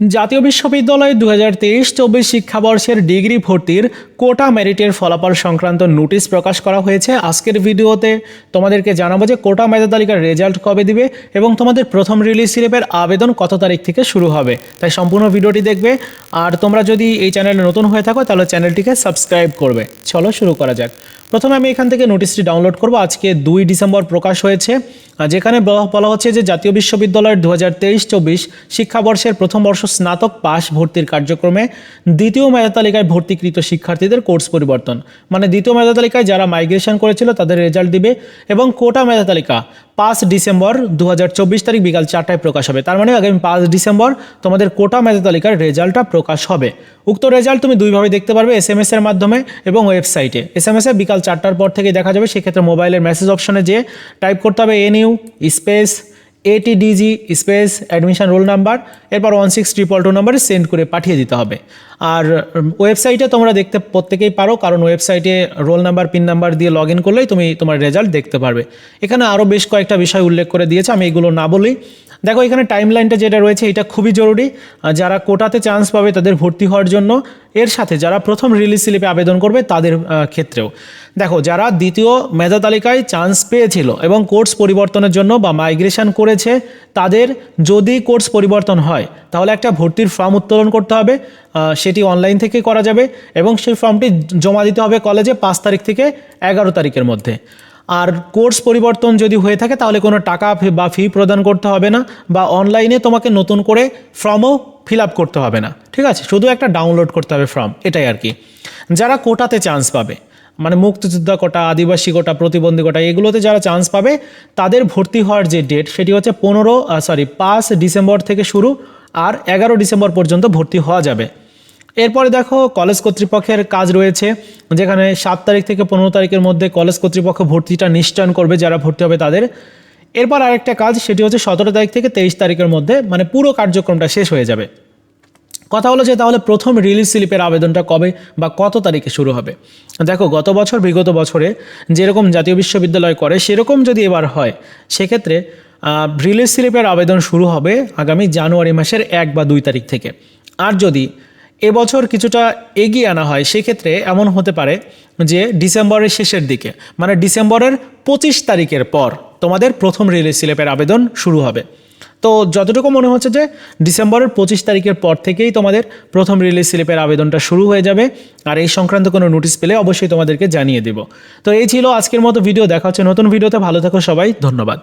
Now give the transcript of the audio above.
জাতীয় বিশ্ববিদ্যালয়ে দু হাজার তেইশ চব্বিশ শিক্ষাবর্ষের ডিগ্রি ভর্তির কোটা মেরিটের ফলাফল সংক্রান্ত নোটিশ প্রকাশ করা হয়েছে আজকের ভিডিওতে। তোমাদেরকে জানাব যে কোটা মেধা তালিকার রেজাল্ট কবে দিবে এবং তোমাদের প্রথম রিলিজ স্লিপের আবেদন কত তারিখ থেকে শুরু হবে। তাই সম্পূর্ণ ভিডিওটি দেখবে। আর তোমরা যদি এই চ্যানেলে নতুন হয়ে থাকো, তাহলে চ্যানেলটিকে সাবস্ক্রাইব করবে। চলো শুরু করা যাক। প্রথমে আমি এখান থেকে নোটিশটি ডাউনলোড করব। আজকে দুই ডিসেম্বর প্রকাশ হয়েছে যেখানে বলা- হচ্ছে যে জাতীয় বিশ্ববিদ্যালয়ের দু হাজার তেইশ চব্বিশ শিক্ষাবর্ষের প্রথম বর্ষ স্নাতক পাস ভর্তির কার্যক্রমে দ্বিতীয় মেধা তালিকায় ভর্তিকৃত শিক্ষার্থীদের কোর্স পরিবর্তন। মানে দ্বিতীয় মেধা তালিকায় যারা মাইগ্রেশন করেছিল তাদের রেজাল্ট দিবে এবং কোটা মেধা তালিকা পাঁচ ডিসেম্বর দু হাজার চব্বিশ তারিখ বিকাল চারটায় প্রকাশ হবে। তার মানে আগামী পাঁচ ডিসেম্বর তোমাদের কোটা মেধা তালিকার রেজাল্টটা প্রকাশ হবে। উক্ত রেজাল্ট তুমি দুইভাবে দেখতে পারবে এস এম এর মাধ্যমে এবং ওয়েবসাইটে এস এম এ বিকাল চারটার পর থেকে দেখা যাবে, সেক্ষেত্রে মোবাইলের মেসেজ অপশনে যে টাইপ করতে হবে N U space ATDG space admission roll number এরপর ওয়ান সিক্স ট্রিপল টু নাম্বারে সেন্ড করে পাঠিয়ে দিতে হবে। আর ওয়েবসাইটে তোমরা দেখতে প্রত্যেকেই পারো, কারণ ওয়েবসাইটে রোল নাম্বার পিন নাম্বার দিয়ে লগ ইন করলেই তুমি তোমার রেজাল্ট দেখতে পারবে। এখানে আরও বেশ কয়েকটা বিষয় উল্লেখ করে দিয়েছে, আমি এগুলো না বলি দেখো, এখানে টাইম লাইনটা যেটা রয়েছে, এটা খুবই জরুরি। যারা কোটাতে চান্স পাবে তাদের ভর্তি হওয়ার জন্য। এর সাথে যারা প্রথম রিলিজ স্লিপে আবেদন করবে, তাদের ক্ষেত্রেও। দেখো, যারা দ্বিতীয় মেধা তালিকায় চান্স পেয়েছিল এবং কোর্স পরিবর্তনের জন্য বা মাইগ্রেশন করেছে, তাদের যদি কোর্স পরিবর্তন হয়, তাহলে একটা ভর্তির ফর্ম উত্তোলন করতে হবে। সেটি অনলাইন থেকে করা যাবে এবং সেই ফর্মটি জমা দিতে হবে কলেজে পাঁচ তারিখ থেকে এগারো তারিখের মধ্যে। আর কোর্স পরিবর্তন যদি হয়ে থাকে, তাহলে কোনো টাকা বা ফি প্রদান করতে হবে না, বা অনলাইনে তোমাকে নতুন করে ফর্মও ফিল আপ করতে হবে না। ঠিক আছে? শুধু একটা ডাউনলোড করতে হবে ফর্ম এটাই আর কি। যারা কোটাতে চান্স পাবে মানে মুক্তিযোদ্ধা কোটা, আদিবাসী কোটা, প্রতিবন্ধী কোটা, এগুলোতে যারা চান্স পাবে, তাদের ভর্তি হওয়ার যে ডেট সেটি হচ্ছে পনেরো সরি পাঁচ ডিসেম্বর থেকে শুরু, আর এগারো ডিসেম্বর পর্যন্ত ভর্তি হওয়া যাবে। এরপরে দেখো কলেজ কর্তৃপক্ষের কাজ রয়েছে, যেখানে সাত তারিখ থেকে পনেরো তারিখের মধ্যে কলেজ কর্তৃপক্ষ ভর্তিটা নিশ্চয়ন করবে, যারা ভর্তি হবে তাদের। এরপর আরেকটা কাজ, সেটি হচ্ছে সতেরো তারিখ থেকে তেইশ তারিখের মধ্যে মানে পুরো কার্যক্রমটা শেষ হয়ে যাবে। কথা হলো যে তাহলে প্রথম রিলিজ স্লিপের আবেদনটা কবে বা কত তারিখে শুরু হবে? দেখো, গত বছর, বিগত বছরে যেরকম জাতীয় বিশ্ববিদ্যালয় করে, সেরকম যদি এবার হয়, সেক্ষেত্রে রিলিজ স্লিপের আবেদন শুরু হবে আগামী জানুয়ারি মাসের এক বা দুই তারিখ থেকে। আর যদি এবছর কিছুটা এগিয়ে আনা হয়, সেক্ষেত্রে এমন হতে পারে যে ডিসেম্বরের শেষের দিকে মানে ডিসেম্বরের পঁচিশ তারিখের পর তোমাদের প্রথম রিলিজ স্লিপের আবেদন শুরু হবে। তো যতটুকু মনে হচ্ছে যে ডিসেম্বরের পঁচিশ তারিখের পর থেকেই তোমাদের প্রথম রিলিজ স্লিপের আবেদনটা শুরু হয়ে যাবে, আর এই সংক্রান্ত কোনো নোটিশ পেলে অবশ্যই তোমাদেরকে জানিয়ে দেব। তো এই ছিল আজকের মতো ভিডিও, দেখা হচ্ছে নতুন ভিডিওতে, ভালো থাকো সবাই, ধন্যবাদ।